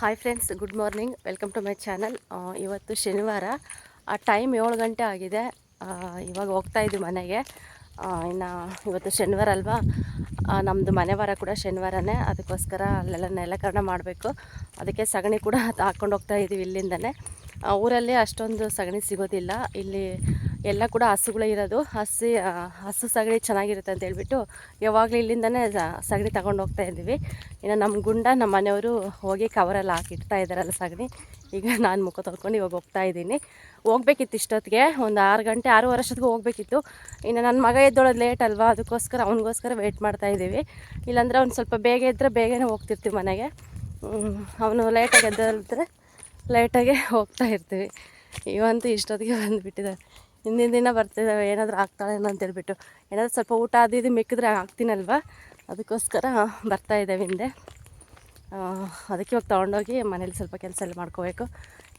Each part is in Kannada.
Hi friends good morning welcome to my channel ಇವತ್ತು ಶನಿವಾರ. ಆ ಟೈಮ್ ಏಳು ಗಂಟೆ ಆಗಿದೆ. ಇವಾಗ ಹೋಗ್ತಾ ಇದ್ದೀವಿ ಮನೆಗೆ. ಇನ್ನು ಇವತ್ತು ಶನಿವಾರ ಅಲ್ವಾ? ನಮ್ಮದು ಮನೆ ವಾರ ಕೂಡ ಶನಿವಾರನೇ. ಅದಕ್ಕೋಸ್ಕರ ಅಲ್ಲೆಲ್ಲ ನೆಲಕರಣ ಮಾಡಬೇಕು. ಅದಕ್ಕೆ ಸಗಣಿ ಕೂಡ ಹಾಕ್ಕೊಂಡು ಹೋಗ್ತಾ ಇದ್ದೀವಿ ಇಲ್ಲಿಂದನೇ. ಊರಲ್ಲಿ ಅಷ್ಟೊಂದು ಸಗಣಿ ಸಿಗೋದಿಲ್ಲ. ಇಲ್ಲಿ ಎಲ್ಲ ಕೂಡ ಹಸುಗಳೇ ಇರೋದು. ಹಸಿ ಹಸು ಸಗಣಿ ಚೆನ್ನಾಗಿರುತ್ತೆ ಅಂತ ಹೇಳ್ಬಿಟ್ಟು ಯಾವಾಗಲೂ ಇಲ್ಲಿಂದನೇ ಸಗಣಿ ತಗೊಂಡು ಹೋಗ್ತಾ ಇದ್ದೀವಿ. ಇನ್ನು ನಮ್ಮ ಗುಂಡ ನಮ್ಮ ಮನೆಯವರು ಹೋಗಿ ಕವರಲ್ಲಿ ಹಾಕಿಡ್ತಾ ಇದ್ದಾರಲ್ಲ ಸಗಣಿ. ಈಗ ನಾನು ಮುಖ ತೊಳ್ಕೊಂಡು ಇವಾಗ ಹೋಗ್ತಾ ಇದ್ದೀನಿ. ಹೋಗ್ಬೇಕಿತ್ತು ಇಷ್ಟೊತ್ತಿಗೆ, ಒಂದು ಆರು ಗಂಟೆ, ಆರೂವರೆ ಅಷ್ಟೊತ್ತಿಗೆ ಹೋಗ್ಬೇಕಿತ್ತು. ಇನ್ನು ನನ್ನ ಮಗ ಎದ್ದೊಳೋದು ಲೇಟ್ ಅಲ್ವಾ, ಅದಕ್ಕೋಸ್ಕರ ಅವನಿಗೋಸ್ಕರ ವೆಯ್ಟ್ ಮಾಡ್ತಾ ಇದ್ದೀವಿ. ಇಲ್ಲಾಂದರೆ ಅವ್ನು ಸ್ವಲ್ಪ ಬೇಗ ಇದ್ದರೆ ಬೇಗನೆ ಹೋಗ್ತಿರ್ತೀವಿ ಮನೆಗೆ. ಅವನು ಲೇಟಾಗಿ ಎದ್ದಲ್ದ್ರೆ ಲೇಟಾಗೆ ಹೋಗ್ತಾ ಇರ್ತೀವಿ. ಇವಂತೂ ಇಷ್ಟೊತ್ತಿಗೆ ಬಂದುಬಿಟ್ಟಿದ್ದಾರೆ ಹಿಂದಿನ ದಿನ ಬರ್ತಿದ್ದಾವೆ ಏನಾದರೂ ಆಗ್ತಾಳೇನೋ ಅಂತ ಹೇಳ್ಬಿಟ್ಟು. ಏನಾದರೂ ಸ್ವಲ್ಪ ಊಟ ಅದು ಇದು ಮೆಕ್ಕಿದ್ರೆ ಆಗ್ತೀನಲ್ವ? ಅದಕ್ಕೋಸ್ಕರ ಬರ್ತಾ ಇದ್ದೇವೆ ಹಿಂದೆ. ಅದಕ್ಕೆ ಇವಾಗ ತೊಗೊಂಡೋಗಿ ಮನೇಲಿ ಸ್ವಲ್ಪ ಕೆಲಸ ಎಲ್ಲ ಮಾಡ್ಕೋಬೇಕು.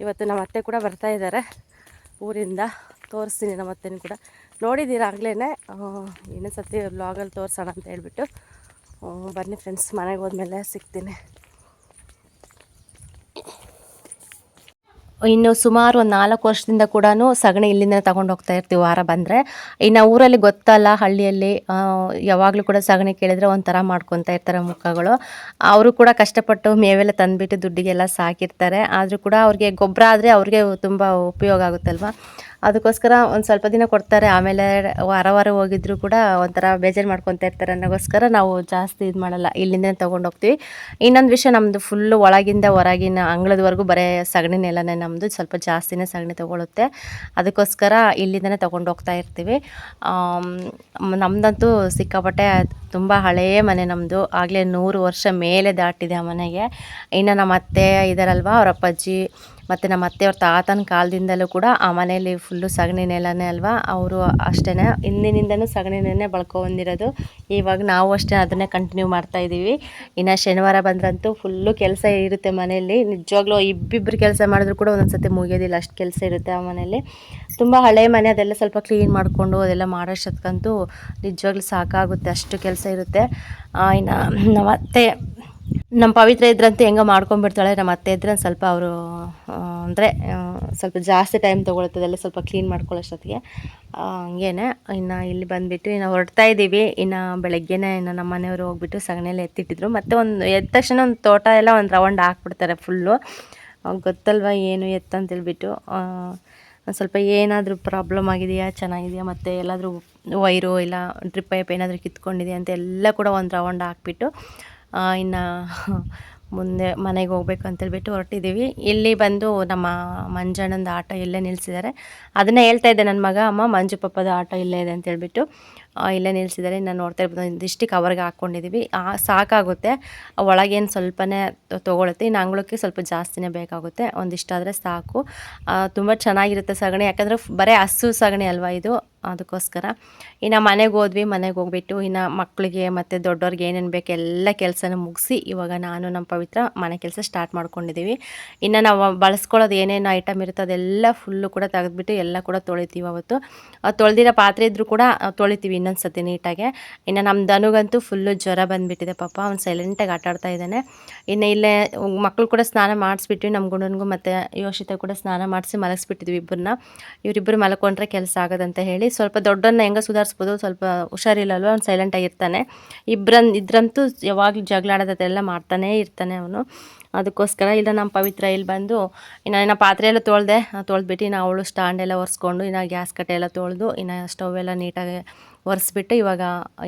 ಇವತ್ತು ನಮ್ಮ ಅತ್ತೆ ಕೂಡ ಬರ್ತಾ ಇದ್ದಾರೆ ಊರಿಂದ. ತೋರಿಸ್ತೀನಿ ನಮ್ಮ ಅತ್ತೆನೂ ಕೂಡ. ನೋಡಿದ್ದೀರ ಆಗಲೇ ಇನ್ನೊಂದು ಸತಿ ಬ್ಲಾಗಲ್ಲಿ ತೋರಿಸೋಣ ಅಂತ ಹೇಳ್ಬಿಟ್ಟು. ಬನ್ನಿ ಫ್ರೆಂಡ್ಸ್ ಮನೆಗೆ ಹೋದ್ಮೇಲೆ ಸಿಗ್ತೀನಿ. ಇನ್ನು ಸುಮಾರು ಒಂದು ನಾಲ್ಕು ವರ್ಷದಿಂದ ಕೂಡ ಸಗಣಿ ಇಲ್ಲಿಂದ ತಗೊಂಡು ಹೋಗ್ತಾ ಇರ್ತೀವಿ ವಾರ ಬಂದರೆ. ಇನ್ನು ಊರಲ್ಲಿ ಗೊತ್ತಲ್ಲ ಹಳ್ಳಿಯಲ್ಲಿ ಯಾವಾಗಲೂ ಕೂಡ ಸಗಣಿ ಕೇಳಿದರೆ ಒಂಥರ ಮಾಡ್ಕೊತಾ ಇರ್ತಾರೆ ಮುಖಗಳು. ಅವರು ಕೂಡ ಕಷ್ಟಪಟ್ಟು ಮೇವೆಲ್ಲ ತಂದುಬಿಟ್ಟು ದುಡ್ಡಿಗೆಲ್ಲ ಸಾಕಿರ್ತಾರೆ. ಆದರೂ ಕೂಡ ಅವ್ರಿಗೆ ಗೊಬ್ಬರ ಆದರೆ ಅವ್ರಿಗೆ ತುಂಬ ಉಪಯೋಗ ಆಗುತ್ತಲ್ವ? ಅದಕ್ಕೋಸ್ಕರ ಒಂದು ಸ್ವಲ್ಪ ದಿನ ಕೊಡ್ತಾರೆ. ಆಮೇಲೆ ವಾರ ವಾರ ಹೋಗಿದ್ರು ಕೂಡ ಒಂಥರ ಬೇಜಾರು ಮಾಡ್ಕೊತಾ ಇರ್ತಾರೆ ಅನ್ನೋಗೋಸ್ಕರ ನಾವು ಜಾಸ್ತಿ ಇದು ಮಾಡಲ್ಲ. ಇಲ್ಲಿಂದೇ ತೊಗೊಂಡು ಹೋಗ್ತೀವಿ. ಇನ್ನೊಂದು ವಿಷಯ ನಮ್ಮದು ಫುಲ್ಲು ಒಳಗಿಂದ ಹೊರಗಿನ ಅಂಗಳದವರೆಗೂ ಬರೀ ಸಗಣಿ ನೆಲನೇ ನಮ್ಮದು ಸ್ವಲ್ಪ ಜಾಸ್ತಿನೇ ಸಗಣಿ ತೊಗೊಳುತ್ತೆ. ಅದಕ್ಕೋಸ್ಕರ ಇಲ್ಲಿಂದನೇ ತೊಗೊಂಡು ಹೋಗ್ತಾ ಇರ್ತೀವಿ. ನಮ್ಮದಂತೂ ಸಿಕ್ಕಾಪಟ್ಟೆ ತುಂಬ ಹಳೆಯ ಮನೆ ನಮ್ಮದು ಆಗಲೇ ನೂರು ವರ್ಷ ಮೇಲೆ ದಾಟಿದೆ ಆ ಮನೆಗೆ. ಇನ್ನು ನಮ್ಮ ಅತ್ತೆ ಇದ್ದಾರಲ್ವ ಅವರ ಅಪ್ಪಾಜಿ. ಮತ್ತು ನಮ್ಮ ಅತ್ತೆಯವ್ರ ತಾತನ ಕಾಲದಿಂದಲೂ ಕೂಡ ಆ ಮನೆಯಲ್ಲಿ ಫುಲ್ಲು ಸಗಣಿ ನೆಲನೇ ಅಲ್ವಾ? ಅವರು ಅಷ್ಟೇ ಹಿಂದಿನಿಂದನೂ ಸಗಣಿನೇ ಬಂದಿರೋದು. ಇವಾಗ ನಾವು ಅಷ್ಟೇ ಅದನ್ನೇ ಕಂಟಿನ್ಯೂ ಮಾಡ್ತಾ ಇದ್ದೀವಿ ಇನ್ನು ಶನಿವಾರ ಬಂದ್ರಂತೂ ಫುಲ್ಲು ಕೆಲಸ ಇರುತ್ತೆ ಮನೆಯಲ್ಲಿ. ನಿಜವಾಗ್ಲೂ ಇಬ್ಬಿಬ್ಬರು ಕೆಲಸ ಮಾಡಿದ್ರು ಕೂಡ ಒಂದೊಂದು ಸತಿ ಮುಗಿಯೋದಿಲ್ಲ. ಅಷ್ಟು ಕೆಲಸ ಇರುತ್ತೆ ಆ ಮನೆಯಲ್ಲಿ. ತುಂಬ ಹಳೆ ಮನೆ, ಅದೆಲ್ಲ ಸ್ವಲ್ಪ ಕ್ಲೀನ್ ಮಾಡಿಕೊಂಡು ಅದೆಲ್ಲ ಮಾಡೋಷ್ಟಕ್ಕಂತೂ ನಿಜವಾಗ್ಲೂ ಸಾಕಾಗುತ್ತೆ. ಅಷ್ಟು ಕೆಲಸ ಇರುತ್ತೆ. ಇನ್ನು ನಮ್ಮ ಅತ್ತೆ ನಮ್ಮ ಪವಿತ್ರ ಇದ್ರಂತೂ ಹೆಂಗೋ ಮಾಡ್ಕೊಂಡ್ಬಿಡ್ತಾಳೆ ನಮ್ಮ ಅತ್ತೆ ಇದ್ರೆ ಸ್ವಲ್ಪ ಅವರು ಅಂದರೆ ಸ್ವಲ್ಪ ಜಾಸ್ತಿ ಟೈಮ್ ತೊಗೊಳ್ತದೆಲ್ಲ ಸ್ವಲ್ಪ ಕ್ಲೀನ್ ಮಾಡ್ಕೊಳ್ಳೋಷ್ಟೊತ್ತಿಗೆ ಹಂಗೇನೆ, ಇನ್ನು ಇಲ್ಲಿ ಬಂದುಬಿಟ್ಟು ಇನ್ನು ಹೊರಡ್ತಾ ಇದ್ದೀವಿ ಇನ್ನು ಬೆಳಗ್ಗೆನೇ ಇನ್ನು ನಮ್ಮ ಮನೆಯವರು ಹೋಗ್ಬಿಟ್ಟು ಸಗಣಿಯಲ್ಲಿ ಎತ್ತಿಟ್ಟಿದ್ರು. ಮತ್ತು ಒಂದು, ಎದ್ದ ತಕ್ಷಣ ಒಂದು ತೋಟ ಎಲ್ಲ ಒಂದು ರೌಂಡ್ ಹಾಕ್ಬಿಡ್ತಾರೆ ಫುಲ್ಲು ಗೊತ್ತಲ್ವ ಏನು ಎತ್ತಂತೇಳ್ಬಿಟ್ಟು ಸ್ವಲ್ಪ ಏನಾದರೂ ಪ್ರಾಬ್ಲಮ್ ಆಗಿದೆಯಾ, ಚೆನ್ನಾಗಿದೆಯಾ, ಮತ್ತು ಎಲ್ಲಾದರೂ ವೈರು ಇಲ್ಲ ಡ್ರಿಪ್ ಪೈಪ್ ಏನಾದರೂ ಕಿತ್ಕೊಂಡಿದೆಯಾ ಅಂತ ಎಲ್ಲ ಕೂಡ ಒಂದು ರೌಂಡ್ ಹಾಕ್ಬಿಟ್ಟು ಇನ್ನು ಮುಂದೆ ಮನೆಗೆ ಹೋಗ್ಬೇಕು ಅಂತೇಳ್ಬಿಟ್ಟು ಹೊರಟಿದ್ದೀವಿ. ಇಲ್ಲಿ ಬಂದು ನಮ್ಮ ಮಂಜಣ್ಣಂದು ಆಟೋ ಇಲ್ಲೇ ನಿಲ್ಲಿಸಿದ್ದಾರೆ ಅದನ್ನೇ ಹೇಳ್ತಾ ಇದ್ದೆ ನನ್ನ ಮಗ ಅಮ್ಮ ಮಂಜು ಪಪ್ಪದ ಆಟೋ ಇಲ್ಲೇ ಇದೆ ಅಂತ ಹೇಳ್ಬಿಟ್ಟು. ಆ, ಇಲ್ಲೇ ನಿಲ್ಲಿಸಿದ್ದಾರೆ ನಾನು ನೋಡ್ತಾ ಇರ್ಬೋದು. ಒಂದಿಷ್ಟು ಕವರ್ಗೆ ಹಾಕ್ಕೊಂಡಿದ್ದೀವಿ ಸಾಕಾಗುತ್ತೆ. ಒಳಗೇನು ಸ್ವಲ್ಪನೇ ತೊಗೊಳುತ್ತೆ. ಇನ್ನು ಅಂಗಳಕ್ಕೆ ಸ್ವಲ್ಪ ಜಾಸ್ತಿನೇ ಬೇಕಾಗುತ್ತೆ. ಒಂದಿಷ್ಟಾದರೆ ಸಾಕು. ತುಂಬ ಚೆನ್ನಾಗಿರುತ್ತೆ ಸಗಣಿ. ಯಾಕಂದರೆ ಬರೀ ಹಸು ಸಗಣಿ ಅಲ್ವಾ ಇದು? ಅದಕ್ಕೋಸ್ಕರ. ಇನ್ನು ಮನೆಗೆ ಹೋದ್ವಿ. ಮನೆಗೆ ಹೋಗ್ಬಿಟ್ಟು ಇನ್ನು ಮಕ್ಕಳಿಗೆ ಮತ್ತು ದೊಡ್ಡವ್ರಿಗೆ ಏನೇನು ಬೇಕು ಎಲ್ಲ ಕೆಲಸನ ಮುಗಿಸಿ ಇವಾಗ ನಾನು ನಮ್ಮ ಪವಿತ್ರ ಮನೆ ಕೆಲಸ ಸ್ಟಾರ್ಟ್ ಮಾಡ್ಕೊಂಡಿದ್ದೀವಿ ಇನ್ನು ನಾವು ಬಳಸ್ಕೊಳ್ಳೋದು ಏನೇನು ಐಟಮ್ ಇರುತ್ತೆ ಅದೆಲ್ಲ ಫುಲ್ಲು ಕೂಡ ತೆಗೆದುಬಿಟ್ಟು ಎಲ್ಲ ಕೂಡ ತೊಳಿತೀವಿ ಅವತ್ತು. ತೊಳೆದಿರೋ ಪಾತ್ರೆ ಇದ್ದರೂ ಕೂಡ ತೊಳಿತೀವಿ. ಇನ್ನೊಂದು ಸತಿ ನೀಟಾಗೆ. ಇನ್ನು ನಮ್ಮ ದನುಗಂತೂ ಫುಲ್ಲು ಜ್ವರ ಬಂದುಬಿಟ್ಟಿದೆ ಪಾಪ, ಅವ್ನು ಸೈಲೆಂಟಾಗಿ ಆಟ ಆಡ್ತಾ ಇದ್ದಾನೆ. ಇನ್ನು ಇಲ್ಲೇ ಮಕ್ಕಳು ಕೂಡ ಸ್ನಾನ ಮಾಡಿಸ್ಬಿಟ್ಟು ನಮ್ಮ ಗುಂಡನಿಗೂ ಮತ್ತು ಯೋಷಿತ ಕೂಡ ಸ್ನಾನ ಮಾಡಿಸಿ ಮಲಗಿಸ್ಬಿಟ್ಟಿದ್ವಿ ಇಬ್ಬರನ್ನ ಇವರಿಬ್ಬರು ಮಲ್ಕೊಂಡ್ರೆ ಕೆಲಸ ಆಗೋದಂತ ಹೇಳಿ, ಸ್ವಲ್ಪ ದೊಡ್ಡನ್ನ ಹೆಂಗೆ ಸುಧಾರಿಸ್ಬೋದು, ಸ್ವಲ್ಪ ಹುಷಾರಿಲ್ಲಲ್ವ, ಅವ್ನು ಸೈಲೆಂಟಾಗಿರ್ತಾನೆ ಇಬ್ಬರನ್ ಇದ್ರಂತೂ ಯಾವಾಗಲೂ ಜಗಳ ಆಡೋದೆಲ್ಲ ಮಾಡ್ತಾನೇ ಇರ್ತಾನೆ ಅವನು. ಅದಕ್ಕೋಸ್ಕರ ಇಲ್ಲ ನಮ್ಮ ಪವಿತ್ರ ಇಲ್ಲಿ ಬಂದು, ಇನ್ನು ಇನ್ನು ಪಾತ್ರೆ ಎಲ್ಲ ತೊಳೆದೆ, ತೊಳೆದ್ಬಿಟ್ಟು ಇನ್ನು ಅವಳು ಸ್ಟ್ಯಾಂಡ್ ಎಲ್ಲ ಒರೆಸ್ಕೊಂಡು, ಇನ್ನು ಗ್ಯಾಸ್ ಕಟ್ಟೆ ಎಲ್ಲ ತೊಳೆದು, ಇನ್ನು ಸ್ಟವ್ ಎಲ್ಲ ನೀಟಾಗಿ ಒರೆಸ್ಬಿಟ್ಟು ಇವಾಗ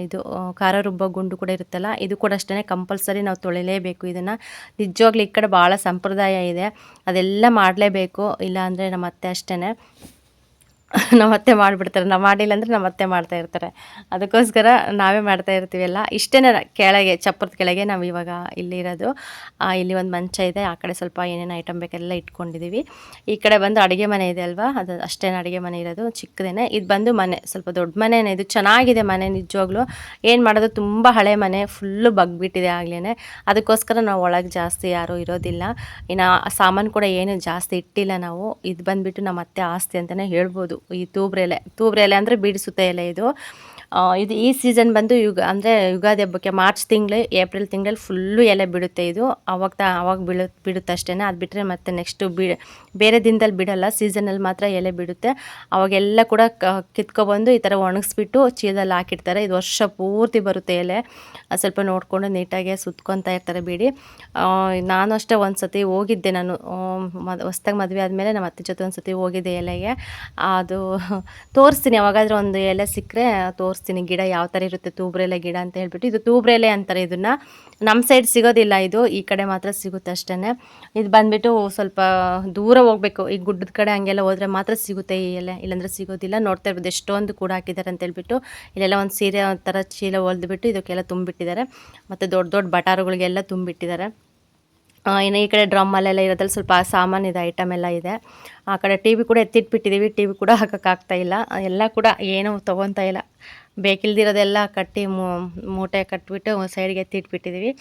ಇದು ಖಾರ ರುಬ್ಬೋ ಗುಂಡು ಕೂಡ ಇರುತ್ತಲ್ಲ, ಇದು ಕೂಡ ಅಷ್ಟೇ ಕಂಪಲ್ಸರಿ ನಾವು ತೊಳಿಲೇಬೇಕು ಇದನ್ನು. ನಿಜವಾಗ್ಲೂ ಈ ಕಡೆ ಭಾಳ ಸಂಪ್ರದಾಯ ಇದೆ, ಅದೆಲ್ಲ ಮಾಡಲೇಬೇಕು ಇಲ್ಲ ಅಂದರೆ ನಮ್ಮ ಅತ್ತೆ ಅಷ್ಟೇ ನಮ್ಮ ಅತ್ತೆ ಮಾಡಿಬಿಡ್ತಾರೆ. ನಾವು ಮಾಡಿಲ್ಲ ಅಂದರೆ ನಮ್ಮ ಅತ್ತೆ ಮಾಡ್ತಾ ಇರ್ತಾರೆ. ಅದಕ್ಕೋಸ್ಕರ ನಾವೇ ಮಾಡ್ತಾ ಇರ್ತೀವಲ್ಲ ಇಷ್ಟೇ ಕೆಳಗೆ, ಚಪ್ಪರದ ಕೆಳಗೆ ನಾವು ಇವಾಗ ಇಲ್ಲಿರೋದು. ಇಲ್ಲಿ ಒಂದು ಮಂಚ ಇದೆ. ಆ ಕಡೆ ಸ್ವಲ್ಪ ಏನೇನು ಐಟಮ್ ಬೇಕೆಲ್ಲ ಇಟ್ಕೊಂಡಿದ್ದೀವಿ ಈ ಕಡೆ ಬಂದು ಅಡುಗೆ ಮನೆ ಇದೆ ಅಲ್ವಾ? ಅದು ಅಷ್ಟೇನು ಅಡುಗೆ ಮನೆ ಇರೋದು. ಚಿಕ್ಕದೇನೆ. ಇದು ಬಂದು ಮನೆ, ಸ್ವಲ್ಪ ದೊಡ್ಡ ಮನೆನೇ. ಇದು ಚೆನ್ನಾಗಿದೆ ಮನೆ ನಿಜವಾಗ್ಲೂ. ಏನು ಮಾಡೋದು? ತುಂಬ ಹಳೆ ಮನೆ. ಫುಲ್ಲು ಬಗ್ಬಿಟ್ಟಿದೆ ಆಗ್ಲೇ ಅದಕ್ಕೋಸ್ಕರ ನಾವು ಒಳಗೆ ಜಾಸ್ತಿ ಯಾರೂ ಇರೋದಿಲ್ಲ. ಇನ್ನು ಸಾಮಾನು ಕೂಡ ಏನು ಜಾಸ್ತಿ ಇಟ್ಟಿಲ್ಲ ನಾವು. ಇದು ಬಂದುಬಿಟ್ಟು ನಮ್ಮ ಅತ್ತೆ ಆಸ್ತಿ ಅಂತಲೇ ಹೇಳ್ಬೋದು. ಈ ತೂಬ್ರೆಲೆ ತೂಬ್ರೆಲೆ ಅಂದರೆ ಬೀಡಿಸುತ್ತೆ ಎಲೆ ಇದು. ಇದು ಈ ಸೀಸನ್ ಬಂದು ಯುಗ, ಅಂದರೆ ಯುಗಾದಿ ಹಬ್ಬಕ್ಕೆ ಮಾರ್ಚ್ ತಿಂಗಳು, ಏಪ್ರಿಲ್ ತಿಂಗಳಲ್ಲಿ ಫುಲ್ಲು ಎಲೆ ಬಿಡುತ್ತೆ ಇದು. ಅವಾಗ ತ, ಅವಾಗ ಬಿಡು ಬಿಡುತ್ತೆ ಅಷ್ಟೇ ಅದು ಬಿಟ್ಟರೆ ಮತ್ತೆ ನೆಕ್ಸ್ಟು ಬಿ, ಬೇರೆ ದಿನದಲ್ಲಿ ಬಿಡಲ್ಲ. ಸೀಸನಲ್ಲಿ ಮಾತ್ರ ಎಲೆ ಬಿಡುತ್ತೆ. ಅವಾಗೆಲ್ಲ ಕೂಡ ಕಿತ್ಕೊಬಂದು ಈ ಥರ ಒಣಗಿಸ್ಬಿಟ್ಟು ಚೀಲದಲ್ಲಿ ಹಾಕಿರ್ತಾರೆ ಇದು ವರ್ಷ ಪೂರ್ತಿ ಬರುತ್ತೆ ಎಲೆ. ಸ್ವಲ್ಪ ನೋಡಿಕೊಂಡು ನೀಟಾಗಿ ಸುತ್ಕೊತಾ ಇರ್ತಾರೆ ಬಿಡಿ. ನಾನು ಅಷ್ಟೇ ಒಂದು ಸತಿ ಹೋಗಿದ್ದೆ ನಾನು. ಮದ್ ಹೊಸ್ದಾಗಿ ಮದುವೆ ಆದಮೇಲೆ ನಮ್ಮ ಅತ್ತೆ ಜೊತೆ ಒಂದು ಸತಿ ಹೋಗಿದ್ದೆ ಎಲೆಗೆ. ಅದು ತೋರಿಸ್ತೀನಿ. ಯಾವಾಗಾದ್ರೂ ಒಂದು ಎಲೆ ಸಿಕ್ಕರೆ ತೋರಿಸ್ತೀನಿ. ಗಿಡ ಯಾವ ಥರ ಇರುತ್ತೆ, ತೂಬ್ರೆಲೆ ಗಿಡ ಅಂತ ಹೇಳ್ಬಿಟ್ಟು. ಇದು ತೂಬ್ರೆಲೆ ಅಂತಾರೆ ಇದನ್ನು. ನಮ್ಮ ಸೈಡ್ ಸಿಗೋದಿಲ್ಲ ಇದು, ಈ ಕಡೆ ಮಾತ್ರ ಸಿಗುತ್ತೆ ಅಷ್ಟೇ ಇದು ಬಂದುಬಿಟ್ಟು ಸ್ವಲ್ಪ ದೂರ ಹೋಗಬೇಕು. ಈ ಗುಡ್ಡದ ಕಡೆ ಹಂಗೆಲ್ಲ ಹೋದರೆ ಮಾತ್ರ ಸಿಗುತ್ತೆ ಈ ಎಲೆ. ಇಲ್ಲಾಂದರೆ ಸಿಗೋದಿಲ್ಲ. ನೋಡ್ತಾ ಇರ್ಬೋದು, ಎಷ್ಟೊಂದು ಕೂಡ ಹಾಕಿದ್ದಾರೆ ಅಂತ ಹೇಳ್ಬಿಟ್ಟು. ಇಲ್ಲೆಲ್ಲ ಒಂದು ಸೀರೆ ಒಂಥರ ಚೀಲ ಹೊಲ್ದ್ಬಿಟ್ಟು ಇದಕ್ಕೆಲ್ಲ ತುಂಬಿಟ್ಟಿದ್ದಾರೆ. ಮತ್ತು ದೊಡ್ಡ ದೊಡ್ಡ ಬಟಾರುಗಳಿಗೆಲ್ಲ ತುಂಬಿಟ್ಟಿದ್ದಾರೆ. ಇನ್ನು ಈ ಕಡೆ ಡ್ರಮ್ಮಲ್ಲೆಲ್ಲ ಇರೋದ್ರಲ್ಲಿ ಸ್ವಲ್ಪ ಸಾಮಾನು ಇದೆ ಐಟಮ್ ಎಲ್ಲ ಇದೆ. ಆ ಕಡೆ ಟಿ ವಿ ಕೂಡ ಎತ್ತಿಟ್ಬಿಟ್ಟಿದ್ದೀವಿ ಟಿ ವಿ ಕೂಡ ಹಾಕೋಕ್ಕಾಗ್ತಾ ಇಲ್ಲ. ಎಲ್ಲ ಕೂಡ ಏನೂ ತೊಗೊತಾ ಇಲ್ಲ. ಬೇಕಿಲ್ದಿರೋದೆಲ್ಲ ಕಟ್ಟಿ ಮೂಟೆ ಕಟ್ಬಿಟ್ಟು ಸೈಡ್ಗೆ ಎತ್ತಿಟ್ಬಿಟ್ಟಿದ್ದೀವಿ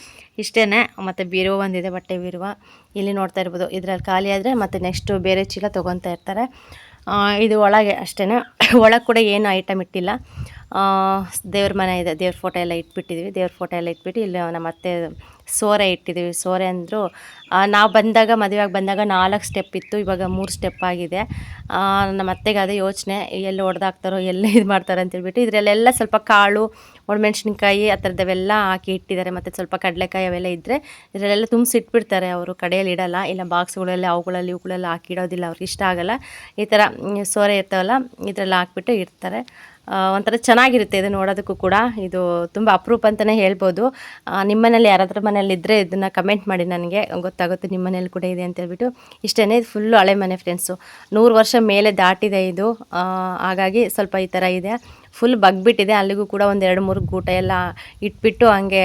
ಇಷ್ಟೇ ಮತ್ತು ಬೀರುವ ಒಂದಿದೆ, ಬಟ್ಟೆ ಬೀರುವ. ಇಲ್ಲಿ ನೋಡ್ತಾ ಇರ್ಬೋದು. ಇದರಲ್ಲಿ ಖಾಲಿ ಆದರೆ ಮತ್ತು ನೆಕ್ಸ್ಟು ಬೇರೆ ಚೀಲ ತೊಗೊತಾ ಇರ್ತಾರೆ. ಇದು ಒಳಗೆ ಅಷ್ಟೇ ಒಳಗೆ ಕೂಡ ಏನು ಐಟಮ್ ಇಟ್ಟಿಲ್ಲ. ದೇವ್ರ ಮನೆ ಇದೆ. ದೇವ್ರ ಫೋಟೋ ಎಲ್ಲ ಇಟ್ಬಿಟ್ಟಿದ್ವಿ. ದೇವ್ರ ಫೋಟೋ ಎಲ್ಲ ಇಟ್ಬಿಟ್ಟು ಇಲ್ಲಿ ನಮ್ಮ ಅತ್ತೆ ಸೋರೆ ಇಟ್ಟಿದ್ದೀವಿ. ಸೋರೆ ಅಂದರು ನಾವು ಬಂದಾಗ, ಮದುವೆಯಾಗಿ ಬಂದಾಗ ನಾಲ್ಕು ಸ್ಟೆಪ್ ಇತ್ತು, ಇವಾಗ ಮೂರು ಸ್ಟೆಪ್ ಆಗಿದೆ. ನಮ್ಮ ಅತ್ತೆಗೆ ಅದೇ ಯೋಚನೆ, ಎಲ್ಲಿ ಹೊಡೆದಾಕ್ತಾರೋ ಎಲ್ಲ ಇದು ಮಾಡ್ತಾರೋ ಅಂತೇಳ್ಬಿಟ್ಟು ಇದರಲ್ಲೆಲ್ಲ ಸ್ವಲ್ಪ ಕಾಳು, ಒಣಮೆಣ್ಸಿನ್ಕಾಯಿ ಆ ಥರದವೆಲ್ಲ ಹಾಕಿ ಇಟ್ಟಿದ್ದಾರೆ. ಮತ್ತು ಸ್ವಲ್ಪ ಕಡಲೆಕಾಯಿ ಅವೆಲ್ಲ ಇದ್ದರೆ ಇದರಲ್ಲೆಲ್ಲ ತುಂಬಿಸಿ ಇಟ್ಬಿಡ್ತಾರೆ ಅವರು, ಕಡೆಯಲ್ಲಿ ಇಡಲ್ಲ. ಇಲ್ಲ ಬಾಕ್ಸ್ಗಳಲ್ಲಿ, ಅವುಗಳಲ್ಲಿ ಇವುಗಳೆಲ್ಲ ಹಾಕಿಡೋದಿಲ್ಲ ಅವ್ರಿಗೆ ಇಷ್ಟ ಆಗೋಲ್ಲ. ಈ ಥರ ಸೋರೆ ಇರ್ತಾವಲ್ಲ, ಇದರಲ್ಲಿ ಹಾಕ್ಬಿಟ್ಟು ಇಡ್ತಾರೆ. ಒಂಥರ ಚೆನ್ನಾಗಿರುತ್ತೆ ಇದು ನೋಡೋದಕ್ಕೂ ಕೂಡ. ಇದು ತುಂಬ ಅಪ್ರೂಪ ಅಂತಲೇ ಹೇಳ್ಬೋದು. ನಿಮ್ಮನೇಲಿ ನಿಮ್ಮ ಮನೇಲಿ ಯಾರಾದ್ರ ಮನೇಲಿ ಇದ್ದರೆ ಇದನ್ನು ಕಮೆಂಟ್ ಮಾಡಿ ನನಗೆ. ಗೊತ್ತಾಗುತ್ತೆ ನಿಮ್ಮ ಮನೇಲಿ ಕೂಡ ಇದೆ ಅಂತ ಹೇಳ್ಬಿಟ್ಟು. ಇಷ್ಟೇ ಇದು ಫುಲ್ಲು ಹಳೆ ಮನೆ ಫ್ರೆಂಡ್ಸು ನೂರು ವರ್ಷ ಮೇಲೆ ದಾಟಿದೆ ಇದು. ಹಾಗಾಗಿ ಸ್ವಲ್ಪ ಈ ಥರ ಇದೆ. ಫುಲ್ ಬಗ್ಬಿಟ್ಟಿದೆ. ಅಲ್ಲಿಗೂ ಕೂಡ ಒಂದು ಎರಡು ಮೂರು ಗೂಟ ಎಲ್ಲ ಇಟ್ಬಿಟ್ಟು ಹಂಗೆ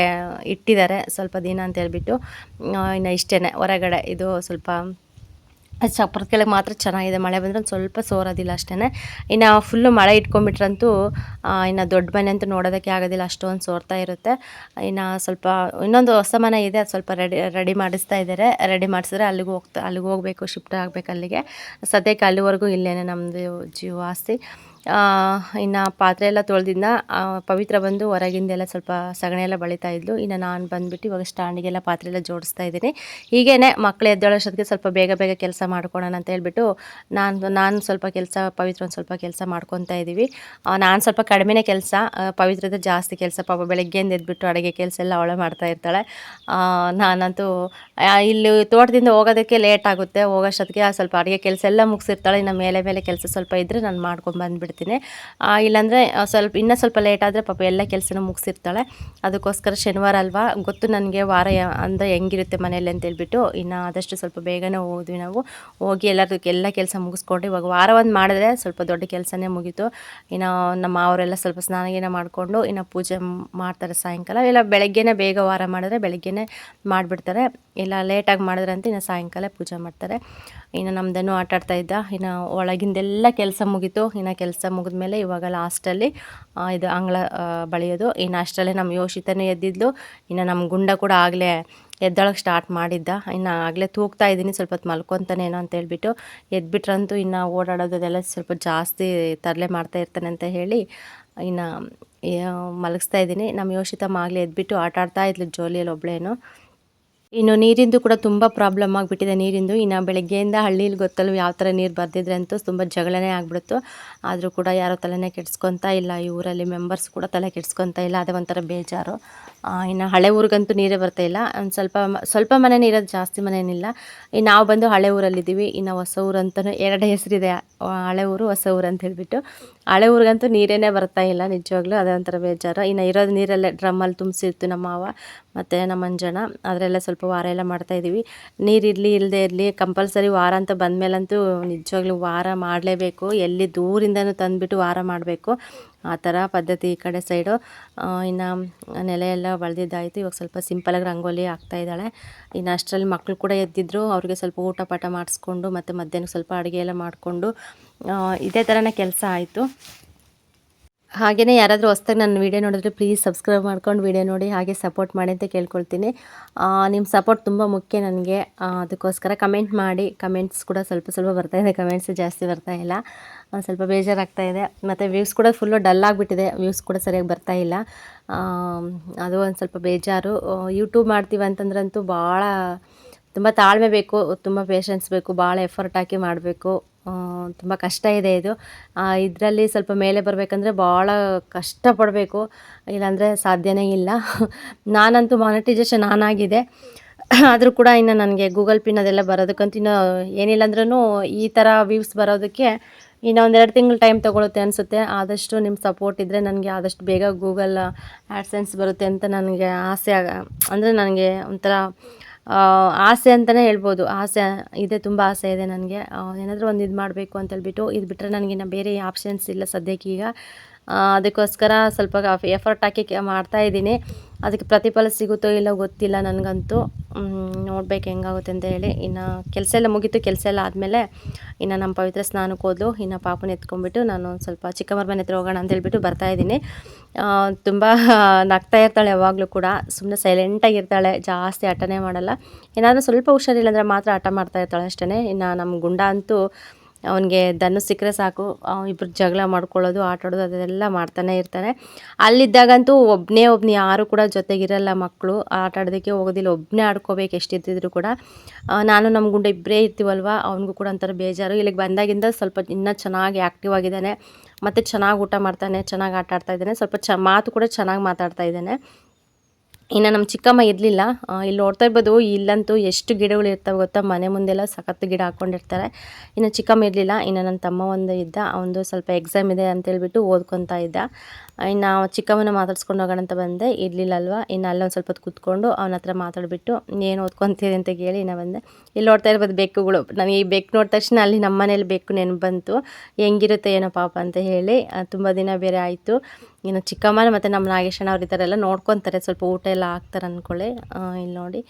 ಇಟ್ಟಿದ್ದಾರೆ. ಸ್ವಲ್ಪ ದಿನ ಅಂತ ಹೇಳ್ಬಿಟ್ಟು. ಇನ್ನು ಇಷ್ಟೇ ಹೊರಗಡೆ ಇದು ಸ್ವಲ್ಪ ಅದು ಚಪ್ಪರದ ಕೆಳಗೆ ಮಾತ್ರ ಚೆನ್ನಾಗಿದೆ. ಮಳೆ ಬಂದರೆ ಒಂದು ಸ್ವಲ್ಪ ಸೋರೋದಿಲ್ಲ ಅಷ್ಟೇ ಇನ್ನು ಫುಲ್ಲು ಮಳೆ ಇಟ್ಕೊಂಡ್ಬಿಟ್ರಂತೂ ಇನ್ನು ದೊಡ್ಡ ಮನೆ ಅಂತೂ ನೋಡೋದಕ್ಕೆ ಆಗೋದಿಲ್ಲ. ಅಷ್ಟೊಂದು ಸೋರ್ತಾ ಇರುತ್ತೆ. ಇನ್ನು ಸ್ವಲ್ಪ, ಇನ್ನೊಂದು ಹೊಸ ಮನೆ ಇದೆ. ಅದು ಸ್ವಲ್ಪ ರೆಡಿ ರೆಡಿ ಮಾಡಿಸ್ತಾ ಇದ್ದಾರೆ ರೆಡಿ ಮಾಡಿಸಿದ್ರೆ ಅಲ್ಲಿಗೆ ಹೋಗ್ತಾ, ಅಲ್ಲಿಗೆ ಹೋಗಬೇಕು, ಶಿಫ್ಟ್ ಆಗಬೇಕು ಅಲ್ಲಿಗೆ. ಸದ್ಯಕ್ಕೆ ಅಲ್ಲಿವರೆಗೂ ಇಲ್ಲೇ ನಮ್ಮದು ಜೀವ ಆಸ್ತಿ. ಇನ್ನು ಪಾತ್ರೆ ಎಲ್ಲ ತೊಳೆದಿಂದ ಪವಿತ್ರ ಬಂದು ಹೊರಗಿಂದೆಲ್ಲ ಸ್ವಲ್ಪ ಸಗಣಿ ಎಲ್ಲ ಬಳಿತಾ ಇದ್ಲು. ಇನ್ನು ನಾನು ಬಂದುಬಿಟ್ಟು ಇವಾಗ ಸ್ಟ್ಯಾಂಡಿಗೆಲ್ಲ ಪಾತ್ರೆ ಎಲ್ಲ ಜೋಡಿಸ್ತಾ ಇದ್ದೀನಿ. ಹೀಗೇ ಮಕ್ಕಳು ಎದ್ದೇಳೋಷ್ಟೊತ್ತಿಗೆ ಸ್ವಲ್ಪ ಬೇಗ ಬೇಗ ಕೆಲಸ ಮಾಡ್ಕೊಳ್ಳೋಣ ಅಂತ ಹೇಳ್ಬಿಟ್ಟು ನಾನು ನಾನು ಸ್ವಲ್ಪ ಕೆಲಸ, ಪವಿತ್ರ ಒಂದು ಸ್ವಲ್ಪ ಕೆಲಸ ಮಾಡ್ಕೊತಾ ಇದ್ದೀವಿ ನಾನು ಸ್ವಲ್ಪ ಕಡಿಮೆನೇ ಕೆಲಸ ಪವಿತ್ರದ ಜಾಸ್ತಿ ಕೆಲಸ. ಪಾಪ ಬೆಳಗ್ಗೆಯಿಂದ ಎದ್ಬಿಟ್ಟು ಅಡುಗೆ ಕೆಲಸ ಎಲ್ಲ ಅವಳೆ ಮಾಡ್ತಾ ಇರ್ತಾಳೆ. ನಾನಂತೂ ಇಲ್ಲಿ ತೋಟದಿಂದ ಹೋಗೋದಕ್ಕೆ ಲೇಟ್ ಆಗುತ್ತೆ. ಹೋಗೋಷ್ಟೊತ್ತಿಗೆ ಸ್ವಲ್ಪ ಅಡುಗೆ ಕೆಲಸ ಎಲ್ಲ ಮುಗಿಸಿರ್ತಾಳೆ. ಇನ್ನು ಮೇಲೆ ಮೇಲೆ ಕೆಲಸ ಸ್ವಲ್ಪ ಇದ್ದರೆ ನಾನು ಮಾಡ್ಕೊಂಡು ಬಂದುಬಿಡ್ತೀನಿ. ಇಲ್ಲಾಂದರೆ ಆ, ಸ್ವಲ್ಪ ಇನ್ನೂ ಸ್ವಲ್ಪ ಲೇಟ್ ಆದರೆ ಪಾಪ ಎಲ್ಲ ಕೆಲಸನೂ ಮುಗಿಸಿರ್ತಾಳೆ. ಅದಕ್ಕೋಸ್ಕರ ಶನಿವಾರ ಅಲ್ವಾ ಗೊತ್ತು ನನಗೆ ವಾರ ಅಂದರೆ ಹೆಂಗಿರುತ್ತೆ ಮನೇಲಿ ಅಂತ ಹೇಳ್ಬಿಟ್ಟು ಇನ್ನು ಆದಷ್ಟು ಸ್ವಲ್ಪ ಬೇಗನೆ ಹೋದ್ವಿ ನಾವು. ಹೋಗಿ ಎಲ್ಲದಕ್ಕೆ ಎಲ್ಲ ಕೆಲಸ ಮುಗಿಸ್ಕೊಂಡು ಇವಾಗ ವಾರ ಒಂದು ಮಾಡಿದ್ರೆ ಸ್ವಲ್ಪ ದೊಡ್ಡ ಕೆಲಸನೇ ಮುಗೀತು. ಇನ್ನು ನಮ್ಮ ಅವರೆಲ್ಲ ಸ್ವಲ್ಪ ಸ್ನಾನ ಗೀನ ಮಾಡಿಕೊಂಡು ಇನ್ನು ಪೂಜೆ ಮಾಡ್ತಾರೆ ಸಾಯಂಕಾಲ. ಇಲ್ಲ ಬೆಳಗ್ಗೆನೇ ಬೇಗ ವಾರ ಮಾಡಿದ್ರೆ ಬೆಳಗ್ಗೆನೇ ಮಾಡಿಬಿಡ್ತಾರೆ. ಇಲ್ಲ ಲೇಟಾಗಿ ಮಾಡಿದ್ರೆ ಅಂತ ಇನ್ನು ಸಾಯಂಕಾಲ ಪೂಜೆ ಮಾಡ್ತಾರೆ. ಇನ್ನು ನಮ್ದನ್ನು ಆಟಾಡ್ತಾ ಇದ್ದ. ಇನ್ನು ಒಳಗಿಂದೆಲ್ಲ ಕೆಲಸ ಮುಗೀತು. ಇನ್ನು ಕೆಲಸ ಮುಗಿದ್ಮೇಲೆ ಇವಾಗ ಲಾಸ್ಟಲ್ಲಿ ಇದು ಅಂಗಳ ಬಳಿಯೋದು. ಇನ್ನು ಅಷ್ಟರಲ್ಲೇ ನಮ್ಮ ಯೋಶಿತನೂ ಎದ್ದಿದ್ಲು. ಇನ್ನು ನಮ್ಮ ಗುಂಡ ಕೂಡ ಆಗಲೇ ಎದ್ದೊಳಗೆ ಸ್ಟಾರ್ಟ್ ಮಾಡಿದ್ದ. ಇನ್ನು ಆಗಲೇ ತೂಗ್ತಾ ಇದ್ದೀನಿ, ಸ್ವಲ್ಪ ಹೊತ್ತು ಮಲ್ಕೊತಾನೇನೋ ಅಂತ ಹೇಳ್ಬಿಟ್ಟು. ಎದ್ಬಿಟ್ರಂತೂ ಇನ್ನು ಓಡಾಡೋದೆಲ್ಲ ಸ್ವಲ್ಪ ಜಾಸ್ತಿ ತರಲೆ ಮಾಡ್ತಾ ಇರ್ತಾನೆ ಅಂತ ಹೇಳಿ, ಇನ್ನು ಮಲಗಿಸ್ತಾ ಇದ್ದೀನಿ. ನಮ್ಮ ಯೋಶಿತಮ್ಮ ಆಗಲೇ ಎದ್ಬಿಟ್ಟು ಆಟ ಆಡ್ತಾ ಇದ್ಲು, ಜೋಲಿಯಲ್ಲಿ ಒಬ್ಳೇನು. ಇನ್ನು ನೀರಿಂದು ಕೂಡ ತುಂಬ ಪ್ರಾಬ್ಲಮ್ ಆಗಿಬಿಟ್ಟಿದೆ ನೀರಿಂದು. ಇನ್ನು ಬೆಳಗ್ಗೆಯಿಂದ ಹಳ್ಳಿಲಿ ಗೊತ್ತಲ್ಲ ಯಾವ ಥರ ನೀರು ಬರ್ದಿದ್ರೆ ಅಂತೂ ತುಂಬ ಜಗಳನೇ ಆಗ್ಬಿಡ್ತು. ಆದರೂ ಕೂಡ ಯಾರೋ ತಲೆನೇ ಕೆಡ್ಸ್ಕೊತಾ ಇಲ್ಲ, ಈ ಊರಲ್ಲಿ ಮೆಂಬರ್ಸ್ ಕೂಡ ತಲೆ ಕೆಡ್ಸ್ಕೊತಾ ಇಲ್ಲ, ಅದೇ ಒಂಥರ ಬೇಜಾರು. ಇನ್ನು ಹಳೆ ಊರಿಗಂತೂ ನೀರೇ ಬರ್ತಾ ಇಲ್ಲ. ಒಂದು ಸ್ವಲ್ಪ ಸ್ವಲ್ಪ ಮನೆ ನೀರೋದು ಜಾಸ್ತಿ ಮನೆ ಏನಿಲ್ಲ ಇನ್ನು ನಾವು ಬಂದು ಹಳೆ ಊರಲ್ಲಿದ್ದೀವಿ. ಇನ್ನು ಹೊಸ ಊರು ಅಂತಲೂ ಎರಡು ಹೆಸರಿದೆ. ಹಳೆ ಊರು, ಹೊಸ ಊರು ಅಂತ ಹೇಳಿಬಿಟ್ಟು. ಹಳೆ ಊರಿಗಂತೂ ನೀರೇನೇ ಬರ್ತಾ ಇಲ್ಲ ನಿಜವಾಗ್ಲೂ. ಅದೇ ಒಂಥರ ಬೇಜಾರು. ಇನ್ನು ಇರೋದು ನೀರಲ್ಲೇ ಡ್ರಮ್ಮಲ್ಲಿ ತುಂಬಿಸಿತ್ತು ನಮ್ಮ ಮಾವ ಮತ್ತು ನಮ್ಮ ಅಂಜಣ ಅದರೆಲ್ಲ ಸ್ವಲ್ಪ ವಾರ ಎಲ್ಲ ಮಾಡ್ತಾಯಿದ್ದೀವಿ ನೀರಿರಲಿ ಇಲ್ಲದೆ ಇರಲಿ ಕಂಪಲ್ಸರಿ ವಾರ ಅಂತ ಬಂದಮೇಲಂತೂ ನಿಜವಾಗ್ಲೂ ವಾರ ಮಾಡಲೇಬೇಕು. ಎಲ್ಲಿ ದೂರಿಂದನೂ ತಂದುಬಿಟ್ಟು ವಾರ ಮಾಡಬೇಕು. ಆ ಥರ ಪದ್ಧತಿ ಈ ಕಡೆ ಸೈಡು. ಇನ್ನು ನೆಲೆ ಬಳ್ದಿದ್ದಾಯಿತು. ಇವಾಗ ಸ್ವಲ್ಪ ಸಿಂಪಲಾಗಿ ರಂಗೋಲಿ ಆಗ್ತಾ ಇದ್ದಾಳೆ. ಇನ್ನು ಅಷ್ಟರಲ್ಲಿ ಮಕ್ಕಳು ಕೂಡ ಎದ್ದಿದ್ರು. ಅವ್ರಿಗೆ ಸ್ವಲ್ಪ ಊಟ ಪಾಠ ಮಾಡಿಸ್ಕೊಂಡು ಮತ್ತು ಮಧ್ಯಾಹ್ನಕ್ಕೆ ಸ್ವಲ್ಪ ಅಡುಗೆ ಎಲ್ಲ ಮಾಡಿಕೊಂಡು ಇದೇ ಥರನೇ ಕೆಲಸ ಆಯಿತು. ಹಾಗೆಯೇ ಯಾರಾದರೂ ಹೊಸ್ದಾಗಿ ನನ್ನ ವೀಡಿಯೋ ನೋಡಿದ್ರೆ ಪ್ಲೀಸ್ ಸಬ್ಸ್ಕ್ರೈಬ್ ಮಾಡ್ಕೊಂಡು ವೀಡಿಯೋ ನೋಡಿ, ಹಾಗೆ ಸಪೋರ್ಟ್ ಮಾಡಿ ಅಂತ ಕೇಳ್ಕೊಳ್ತೀನಿ. ನಿಮ್ಮ ಸಪೋರ್ಟ್ ತುಂಬ ಮುಖ್ಯ ನನಗೆ. ಅದಕ್ಕೋಸ್ಕರ ಕಮೆಂಟ್ ಮಾಡಿ. ಕಮೆಂಟ್ಸ್ ಕೂಡ ಸ್ವಲ್ಪ ಸ್ವಲ್ಪ ಬರ್ತಾ ಇದೆ. ಕಮೆಂಟ್ಸ್ ಜಾಸ್ತಿ ಬರ್ತಾ ಇಲ್ಲ. ಸ್ವಲ್ಪ ಬೇಜಾರಾಗ್ತಾ ಇದೆ. ಮತ್ತು ವ್ಯೂಸ್ ಕೂಡ ಫುಲ್ಲು ಡಲ್ ಆಗಿಬಿಟ್ಟಿದೆ. ವ್ಯೂಸ್ ಕೂಡ ಸರಿಯಾಗಿ ಬರ್ತಾ ಇಲ್ಲ. ಅದು ಒಂದು ಸ್ವಲ್ಪ ಬೇಜಾರು. ಯೂಟ್ಯೂಬ್ ಮಾಡ್ತೀವಿ ಅಂತಂದ್ರಂತೂ ಭಾಳ ತುಂಬ ತಾಳ್ಮೆ ಬೇಕು, ತುಂಬ ಪೇಷನ್ಸ್ ಬೇಕು ಭಾಳ ಎಫರ್ಟ್ ಹಾಕಿ ಮಾಡಬೇಕು. ತುಂಬ ಕಷ್ಟ ಇದೆ ಇದು. ಇದರಲ್ಲಿ ಸ್ವಲ್ಪ ಮೇಲೆ ಬರಬೇಕಂದ್ರೆ ಭಾಳ ಕಷ್ಟಪಡಬೇಕು. ಇಲ್ಲಾಂದರೆ ಸಾಧ್ಯನೇ ಇಲ್ಲ. ನಾನಂತೂ ಮಾನಿಟೈಸೇಷನ್ ಆನ್ ಆಗಿದೆ ಆದರೂ ಕೂಡ ಇನ್ನು ನನಗೆ ಗೂಗಲ್ ಪಿನ್ ಅದೆಲ್ಲ ಬರೋದಕ್ಕಂತೂ ಇನ್ನೂ ಏನಿಲ್ಲ ಅಂದ್ರೂ ಈ ಥರ ವ್ಯೂಸ್ ಬರೋದಕ್ಕೆ ಇನ್ನು ಒಂದೆರಡು ತಿಂಗಳು ಟೈಮ್ ತೊಗೊಳುತ್ತೆ ಅನಿಸುತ್ತೆ. ಆದಷ್ಟು ನಿಮ್ಮ ಸಪೋರ್ಟ್ ಇದ್ದರೆ ನನಗೆ ಆದಷ್ಟು ಬೇಗ ಗೂಗಲ್ ಆ್ಯಡ್ಸೆನ್ಸ್ ಬರುತ್ತೆ ಅಂತ ನನಗೆ ಆಸೆ ಆಗ, ಅಂದರೆ ನನಗೆ ಒಂಥರ ಆಸೆ ಅಂತಲೇ ಹೇಳ್ಬೋದು. ಆಸೆ, ಇದೆ ತುಂಬ ಆಸೆ ಇದೆ ನನಗೆ. ಏನಾದರೂ ಒಂದು ಇದು ಮಾಡಬೇಕು ಅಂತೇಳ್ಬಿಟ್ಟು ಇದು ಬಿಟ್ಟರೆ ನನಗಿನ್ನ ಬೇರೆ ಆಪ್ಷನ್ಸ್ ಇಲ್ಲ ಸದ್ಯಕ್ಕೀಗ ಅದಕ್ಕೋಸ್ಕರ ಸ್ವಲ್ಪ ಎಫರ್ಟ್ ಹಾಕಿ ಮಾಡ್ತಾ ಇದ್ದೀನಿ. ಅದಕ್ಕೆ ಪ್ರತಿಫಲ ಸಿಗುತ್ತೋ ಇಲ್ಲೋ ಗೊತ್ತಿಲ್ಲ ನನಗಂತೂ. ನೋಡ್ಬೇಕು ಹೆಂಗಾಗುತ್ತೆ ಅಂತ ಹೇಳಿ. ಇನ್ನು ಕೆಲಸ ಎಲ್ಲ ಮುಗೀತು, ಕೆಲಸ ಎಲ್ಲ ಆದಮೇಲೆ ಇನ್ನು ನಮ್ಮ ಪವಿತ್ರ ಸ್ನಾನಕ್ಕೆ ಹೋದ್ಲು. ಇನ್ನು ಪಾಪನ ಎತ್ಕೊಂಡ್ಬಿಟ್ಟು ನಾನು ಸ್ವಲ್ಪ ಚಿಕ್ಕಮ್ಮರ ಮನೆ ಹತ್ರ ಹೋಗೋಣ ಅಂತ ಹೇಳ್ಬಿಟ್ಟು ಬರ್ತಾ ಇದ್ದೀನಿ. ತುಂಬ ನಗ್ತಾ ಇರ್ತಾಳೆ ಯಾವಾಗಲೂ ಕೂಡ. ಸುಮ್ಮನೆ ಸೈಲೆಂಟಾಗಿರ್ತಾಳೆ ಜಾಸ್ತಿ ಆಟನೇ ಮಾಡಲ್ಲ. ಏನಾದರೂ ಸ್ವಲ್ಪ ಹುಷಾರಿಲ್ಲ ಅಂದರೆ ಮಾತ್ರ ಆಟ ಮಾಡ್ತಾ ಇರ್ತಾಳೆ ಅಷ್ಟೇ ಇನ್ನು ನಮ್ಮ ಗುಂಡ ಅಂತೂ ಅವನಿಗೆ ದನ ಸಿಕ್ಕರೆ ಸಾಕು ಇಬ್ಬರು ಜಗಳ ಮಾಡ್ಕೊಳ್ಳೋದು, ಆಟ ಆಡೋದು, ಅದೆಲ್ಲ ಮಾಡ್ತಾನೆ ಇರ್ತಾನೆ. ಅಲ್ಲಿದ್ದಾಗಂತೂ ಒಬ್ಬನೇ ಒಬ್ಬನೇ ಯಾರು ಕೂಡ ಜೊತೆಗಿರಲ್ಲ ಮಕ್ಕಳು. ಆಟ ಆಡೋದಕ್ಕೆ ಹೋಗೋದಿಲ್ಲ ಒಬ್ಬನೇ ಆಡ್ಕೋಬೇಕು ಎಷ್ಟಿದ್ದಿದ್ರು ಕೂಡ. ನಾನು ನಮ್ಮ ಗುಂಡ ಇಬ್ಬರೇ ಇರ್ತೀವಲ್ವ, ಅವನಿಗೂ ಕೂಡ ಒಂಥರ ಬೇಜಾರು. ಇಲ್ಲಿಗೆ ಬಂದಾಗಿಂದ ಸ್ವಲ್ಪ ಇನ್ನೂ ಚೆನ್ನಾಗಿ ಆ್ಯಕ್ಟಿವ್ ಆಗಿದ್ದಾನೆ. ಮತ್ತು ಚೆನ್ನಾಗಿ ಊಟ ಮಾಡ್ತಾನೆ, ಚೆನ್ನಾಗಿ ಆಟ ಆಡ್ತಾ ಇದ್ದಾನೆ. ಸ್ವಲ್ಪ ಚ, ಮಾತು ಕೂಡ ಚೆನ್ನಾಗಿ ಮಾತಾಡ್ತಾ ಇದ್ದಾನೆ. ಇನ್ನು ನಮ್ಮ ಚಿಕ್ಕಮ್ಮ ಇರಲಿಲ್ಲ. ಇಲ್ಲಿ ನೋಡ್ತಾ ಇರ್ಬೋದು, ಇಲ್ಲಂತೂ ಎಷ್ಟು ಗಿಡಗಳು ಇರ್ತವೆ ಗೊತ್ತಾ? ಮನೆ ಮುಂದೆಲ್ಲ ಸಖತ್ತು ಗಿಡ ಹಾಕ್ಕೊಂಡಿರ್ತಾರೆ. ಇನ್ನು ಚಿಕ್ಕಮ್ಮ ಇರಲಿಲ್ಲ, ಇನ್ನು ನನ್ನ ತಮ್ಮ ಒಂದು ಇದ್ದ, ಅವನದು ಸ್ವಲ್ಪ ಎಕ್ಸಾಮ್ ಇದೆ ಅಂತೇಳ್ಬಿಟ್ಟು ಓದ್ಕೊತಾ ಇದ್ದ. ಇನ್ನು ಚಿಕ್ಕಮ್ಮನ ಮಾತಾಡ್ಸ್ಕೊಂಡು ಹೋಗೋಣ ಅಂತ ಬಂದೆ. ಇರಲಿಲ್ಲ ಅಲ್ವಾ ಇನ್ನು ಅಲ್ಲೊಂದು ಸ್ವಲ್ಪ ಹೊತ್ತು ಕೂತ್ಕೊಂಡು ಅವನ ಹತ್ರ ಮಾತಾಡಿಬಿಟ್ಟು ಏನು ಓದ್ಕೊತೀರಿ ಅಂತ ಕೇಳಿ ಇನ್ನು ಬಂದೆ. ಇಲ್ಲಿ ನೋಡ್ತಾ ಇರ್ಬೋದು ಬೆಕ್ಕುಗಳು. ನಾನು ಈ ಬೆಕ್ಕು ನೋಡಿದ ತಕ್ಷಣ ಅಲ್ಲಿ ನಮ್ಮ ಮನೇಲಿ ಬೆಕ್ಕು ನೆನಪು ಬಂತು. ಹೆಂಗಿರುತ್ತೆ ಏನೋ ಪಾಪ ಅಂತ ಹೇಳಿ ತುಂಬ ದಿನ ಬೇರೆ ಆಯಿತು. ಇನ್ನು ಚಿಕ್ಕಮ್ಮನ ಮತ್ತು ನಮ್ಮ ನಾಗೇಶಣ್ಣ ಅವ್ರು ಎಲ್ಲ ನೋಡ್ಕೊತಾರೆ. ಸ್ವಲ್ಪ ಊಟ ಎಲ್ಲ ಹಾಕ್ತಾರೆ ಅಂದ್ಕೊಳ್ಳಿ. ಇಲ್ಲಿ ನೋಡಿ.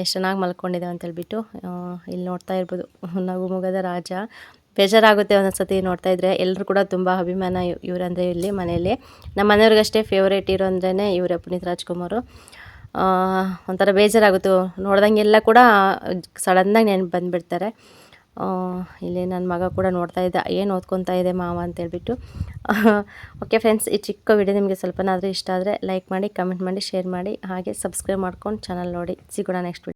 ಎಷ್ಟು ಚೆನ್ನಾಗಿ ಮಲ್ಕೊಂಡಿದೆ ಅಂತೇಳ್ಬಿಟ್ಟು ಇಲ್ಲಿ ನೋಡ್ತಾ ಇರ್ಬೋದು. ನಗು ಮುಗದ ರಾಜ. ಬೇಜಾರಾಗುತ್ತೆ ಒಂದೊಂದು ಸತಿ ನೋಡ್ತಾ ಇದ್ರೆ. ಎಲ್ಲರೂ ಕೂಡ ತುಂಬ ಅಭಿಮಾನ ಇವರಂದರೆ ಇಲ್ಲಿ ಮನೆಯಲ್ಲಿ. ನಮ್ಮ ಮನೆಯವ್ರಿಗಷ್ಟೇ ಫೇವ್ರೇಟ್ ಇರೋ ಅಂದ್ರೇ ಇವರೇ ಪುನೀತ್ ರಾಜ್ಕುಮಾರು. ಒಂಥರ ಬೇಜಾರಾಗುತ್ತೆ. ನೋಡ್ದಂಗೆಲ್ಲ ಕೂಡ ಸಡನ್ನಾಗಿ ನೆನಪು ಬಂದುಬಿಡ್ತಾರೆ. ಇಲ್ಲಿ ನನ್ನ ಮಗ ಕೂಡ ನೋಡ್ತಾ ಇದ್ದ. ಏನು ಓದ್ಕೊತಾ ಇದೆ ಮಾವ ಅಂತೇಳ್ಬಿಟ್ಟು ಓಕೆ ಫ್ರೆಂಡ್ಸ್ ಈ ಚಿಕ್ಕ ವಿಡಿಯೋ ನಿಮಗೆ ಸ್ವಲ್ಪನಾದರೂ ಇಷ್ಟ ಆದರೆ ಲೈಕ್ ಮಾಡಿ ಕಮೆಂಟ್ ಮಾಡಿ ಶೇರ್ ಮಾಡಿ, ಹಾಗೆ ಸಬ್ಸ್ಕ್ರೈಬ್ ಮಾಡ್ಕೊಂಡು ಚಾನಲ್ ನೋಡಿ. ಸಿಗೋಣ ನೆಕ್ಸ್ಟ್